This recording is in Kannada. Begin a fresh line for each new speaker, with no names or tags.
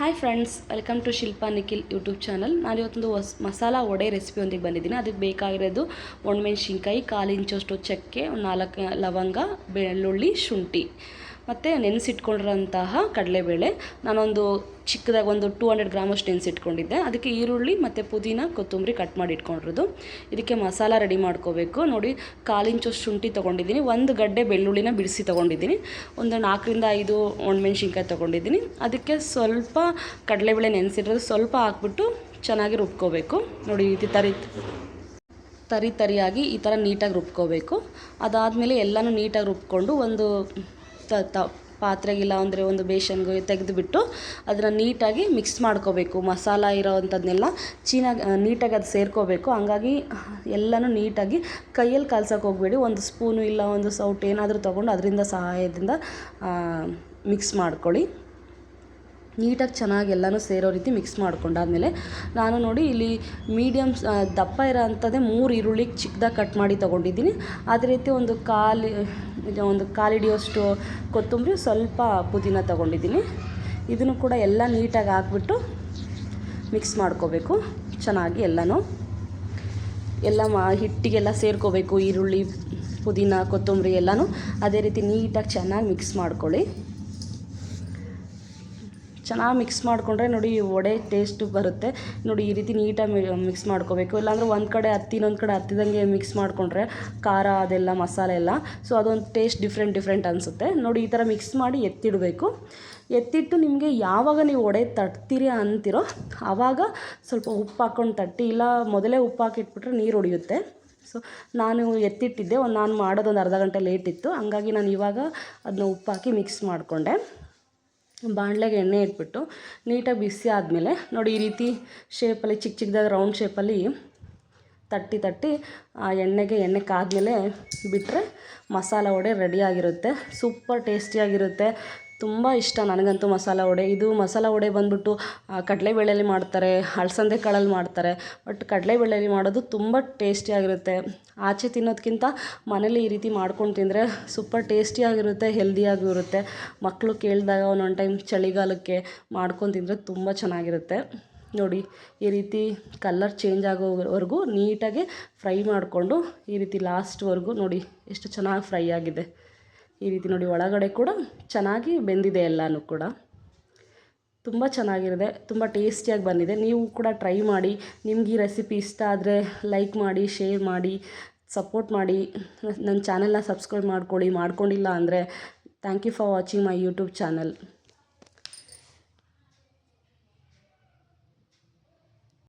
Hi friends welcome to Shilpa Nikhil YouTube channel ನಾನು ಇವತ್ತೊಂದು ಹೊಸ, ಮಸಾಲ ವಡೆ ರೆಸಿಪಿಯೊಂದಿಗೆ ಬಂದಿದ್ದೀನಿ. ಅದಕ್ಕೆ ಬೇಕಾಗಿರೋದು ಒಣಮೆಣ್ಸಿನ್ಕಾಯಿ ಕಾಲು ಇಂಚಷ್ಟು ಚಕ್ಕೆ, ಒಂದು ನಾಲ್ಕು ಲವಂಗ, ಬೆಳ್ಳುಳ್ಳಿ ಶುಂಠಿ. ಮತ್ತು ನೆನೆಸಿಟ್ಕೊಂಡಿರೋಂತಹ ಕಡಲೆಬೇಳೆ. ನಾನೊಂದು ಚಿಕ್ಕದಾಗಿ ಒಂದು ಟೂ ಹಂಡ್ರೆಡ್ ಗ್ರಾಮಷ್ಟು ನೆನೆಸಿಟ್ಕೊಂಡಿದ್ದೆ. ಅದಕ್ಕೆ ಈರುಳ್ಳಿ ಮತ್ತು ಪುದೀನ, ಕೊತ್ತಂಬರಿ ಕಟ್ ಮಾಡಿ ಇಟ್ಕೊಂಡಿರೋದು. ಇದಕ್ಕೆ ಮಸಾಲ ರೆಡಿ ಮಾಡ್ಕೋಬೇಕು. ನೋಡಿ, ಕಾಲಿಂಚು ಶುಂಠಿ ತೊಗೊಂಡಿದ್ದೀನಿ. ಒಂದು ಗಡ್ಡೆ ಬೆಳ್ಳುಳ್ಳಿನ ಬಿಡಿಸಿ ತೊಗೊಂಡಿದ್ದೀನಿ. ಒಂದು ನಾಲ್ಕರಿಂದ ಐದು ಒಣಮೆಣ್ಸಿನ್ಕಾಯಿ ತೊಗೊಂಡಿದ್ದೀನಿ. ಅದಕ್ಕೆ ಸ್ವಲ್ಪ ಕಡಲೆಬೇಳೆ ನೆನೆಸಿರೋದು ಸ್ವಲ್ಪ ಹಾಕ್ಬಿಟ್ಟು ಚೆನ್ನಾಗಿ ರುಬ್ಕೋಬೇಕು. ನೋಡಿ ಈ ತರಿ ತರಿ ತರಿಯಾಗಿ ಈ ಥರ ನೀಟಾಗಿ ರುಬ್ಕೋಬೇಕು. ಅದಾದಮೇಲೆ ಎಲ್ಲನೂ ನೀಟಾಗಿ ರುಬ್ಕೊಂಡು ಒಂದು ತ ಪಾತ್ರೆಗಿಲ್ಲ ಅಂದರೆ ಒಂದು ಬೇಷನ್ಗೆ ತೆಗೆದುಬಿಟ್ಟು ಅದನ್ನು ನೀಟಾಗಿ ಮಿಕ್ಸ್ ಮಾಡ್ಕೋಬೇಕು. ಮಸಾಲ ಇರೋವಂಥದ್ದನ್ನೆಲ್ಲ ಚೀನಾಗಿ ನೀಟಾಗಿ ಅದು ಸೇರ್ಕೋಬೇಕು. ಹಂಗಾಗಿ ಎಲ್ಲನೂ ನೀಟಾಗಿ ಕೈಯಲ್ಲಿ ಕಲ್ಸೋಕೆ ಹೋಗಬೇಡಿ. ಒಂದು ಸ್ಪೂನು ಇಲ್ಲ, ಒಂದು ಸೌಟ್ ಏನಾದರೂ ತೊಗೊಂಡು ಅದರಿಂದ ಸಹಾಯದಿಂದ ಮಿಕ್ಸ್ ಮಾಡ್ಕೊಳ್ಳಿ. ನೀಟಾಗಿ ಚೆನ್ನಾಗಿ ಎಲ್ಲನೂ ಸೇರೋ ರೀತಿ ಮಿಕ್ಸ್ ಮಾಡ್ಕೊಂಡಾದಮೇಲೆ ನಾನು ನೋಡಿ ಇಲ್ಲಿ ಮೀಡಿಯಮ್ ದಪ್ಪ ಇರೋ ಅಂಥದ್ದೇ ಮೂರು ಈರುಳ್ಳಿ ಚಿಕ್ಕದಾಗಿ ಕಟ್ ಮಾಡಿ ತೊಗೊಂಡಿದ್ದೀನಿ. ಅದೇ ರೀತಿ ಒಂದು ಕಾಲು ಒಂದು ಕಾಲಿಡಿಯೋಷ್ಟು ಕೊತ್ತಂಬರಿ ಸ್ವಲ್ಪ ಪುದೀನ ತೊಗೊಂಡಿದ್ದೀನಿ. ಇದನ್ನು ಕೂಡ ಎಲ್ಲ ನೀಟಾಗಿ ಹಾಕ್ಬಿಟ್ಟು ಮಿಕ್ಸ್ ಮಾಡ್ಕೋಬೇಕು. ಚೆನ್ನಾಗಿ ಎಲ್ಲನೂ. ಎಲ್ಲ ಮಾ, ಹಿಟ್ಟಿಗೆಲ್ಲ ಸೇರ್ಕೋಬೇಕು, ಈರುಳ್ಳಿ, ಪುದೀನ, ಕೊತ್ತಂಬರಿ ಎಲ್ಲನೂ. ಅದೇ ರೀತಿ ನೀಟಾಗಿ ಚೆನ್ನಾಗಿ ಮಿಕ್ಸ್ ಮಾಡ್ಕೊಳ್ಳಿ. ಚೆನ್ನಾಗಿ ಮಿಕ್ಸ್ ಮಾಡಿಕೊಂಡ್ರೆ ನೋಡಿ ವಡೆ ಟೇಸ್ಟ್ ಬರುತ್ತೆ. ನೋಡಿ ಈ ರೀತಿ ನೀಟಾಗಿ ಮಿಕ್ಸ್ ಮಾಡ್ಕೋಬೇಕು. ಇಲ್ಲಾಂದ್ರೆ ಒಂದು ಕಡೆ ಹತ್ತಿ, ಇನ್ನೊಂದು ಕಡೆ ಹತ್ತಿದಂಗೆ ಮಿಕ್ಸ್ ಮಾಡಿಕೊಂಡ್ರೆ ಖಾರ, ಅದೆಲ್ಲ, ಮಸಾಲೆ ಎಲ್ಲ. ಸೊ ಅದೊಂದು ಟೇಸ್ಟ್ ಡಿಫ್ರೆಂಟ್ ಡಿಫ್ರೆಂಟ್ ಅನಿಸುತ್ತೆ. ನೋಡಿ ಈ ಥರ ಮಿಕ್ಸ್ ಮಾಡಿ ಎತ್ತಿಡಬೇಕು. ಎತ್ತಿಟ್ಟು ನಿಮಗೆ ಯಾವಾಗ ನೀವು ವಡೆ ತಟ್ತೀರಿ ಅಂತಿರೋ ಆವಾಗ ಸ್ವಲ್ಪ ಉಪ್ಪು ಹಾಕ್ಕೊಂಡು ತಟ್ಟಿ, ಇಲ್ಲ ಮೊದಲೇ ಉಪ್ಪು ಹಾಕಿಟ್ಬಿಟ್ರೆ ನೀರು ಹೊಡಿಯುತ್ತೆ ಸೊ ನಾನು ಎತ್ತಿಟ್ಟಿದ್ದೆ. ಒಂದು ನಾನು ಮಾಡೋದೊಂದು ಅರ್ಧ ಗಂಟೆ ಲೇಟ್ ಇತ್ತು. ಹಂಗಾಗಿ ನಾನು ಇವಾಗ ಅದನ್ನ ಉಪ್ಪು ಹಾಕಿ ಮಿಕ್ಸ್ ಮಾಡಿಕೊಂಡೆ. ಬಾಣಲೆಗೆ ಎಣ್ಣೆ ಇಟ್ಬಿಟ್ಟು ನೀಟಾಗಿ ಬಿಸಿ ಆದಮೇಲೆ ನೋಡಿ ಈ ರೀತಿ ಶೇಪಲ್ಲಿ ಚಿಕ್ಕ ಚಿಕ್ಕದಾಗಿ ರೌಂಡ್ ಶೇಪಲ್ಲಿ ತಟ್ಟಿ ತಟ್ಟಿ ಆ ಎಣ್ಣೆಗೆ, ಎಣ್ಣೆ ಕಾದ್ಮೇಲೆ ಬಿಟ್ಟರೆ ಮಸಾಲ ವಡೆ ರೆಡಿಯಾಗಿರುತ್ತೆ ಸೂಪರ್ ಟೇಸ್ಟಿಯಾಗಿರುತ್ತೆ ತುಂಬ ಇಷ್ಟ ನನಗಂತೂ ಮಸಾಲ ವಡೆ. ಇದು ಮಸಾಲ ವಡೆ ಬಂದ್ಬಿಟ್ಟು ಕಡಲೆಬೇಳೆಯಲ್ಲಿ ಮಾಡ್ತಾರೆ ಅಲಸಂದೆ ಕಾಳಲ್ಲಿ ಮಾಡ್ತಾರೆ. ಬಟ್ ಕಡಲೆಬೇಳೆಯಲ್ಲಿ ಮಾಡೋದು ತುಂಬ ಟೇಸ್ಟಿಯಾಗಿರುತ್ತೆ ಆಚೆ ತಿನ್ನೋದಕ್ಕಿಂತ ಮನೇಲಿ ಈ ರೀತಿ ಮಾಡ್ಕೊಂಡು ತಿಂದರೆ ಸೂಪರ್ ಟೇಸ್ಟಿಯಾಗಿರುತ್ತೆ ಹೆಲ್ದಿಯಾಗೂ ಇರುತ್ತೆ ಮಕ್ಕಳು ಕೇಳಿದಾಗ ಒಂದೊಂದು ಟೈಮ್ ಚಳಿಗಾಲಕ್ಕೆ ಮಾಡ್ಕೊಂಡು ತಿಂದರೆ ತುಂಬ ಚೆನ್ನಾಗಿರುತ್ತೆ. ನೋಡಿ, ಈ ರೀತಿ ಕಲ್ಲರ್ ಚೇಂಜ್ ಆಗೋವರೆಗೂ ನೀಟಾಗಿ ಫ್ರೈ ಮಾಡಿಕೊಂಡು ಈ ರೀತಿ ಲಾಸ್ಟ್ವರೆಗೂ ನೋಡಿ, ಎಷ್ಟು ಚೆನ್ನಾಗಿ ಫ್ರೈ ಆಗಿದೆ. ಈ ರೀತಿ ನೋಡಿ ಒಳಗಡೆ ಕೂಡ ಚೆನ್ನಾಗಿ ಬೆಂದಿದೆ ಎಲ್ಲನೂ ಕೂಡ. ತುಂಬ ಚೆನ್ನಾಗಿರುತ್ತೆ ತುಂಬ ಟೇಸ್ಟಿಯಾಗಿ ಬಂದಿದೆ. ನೀವು ಕೂಡ ಟ್ರೈ ಮಾಡಿ, ನಿಮ್ಗೆ ಈ ರೆಸಿಪಿ ಇಷ್ಟ ಆದರೆ ಲೈಕ್ ಮಾಡಿ, ಶೇರ್ ಮಾಡಿ, ಸಪೋರ್ಟ್ ಮಾಡಿ, ನನ್ನ ಚಾನೆಲ್ನ ಸಬ್ಸ್ಕ್ರೈಬ್ ಮಾಡ್ಕೊಳ್ಳಿ, ಮಾಡ್ಕೊಂಡಿಲ್ಲ ಅಂದರೆ thank you for watching my YouTube channel.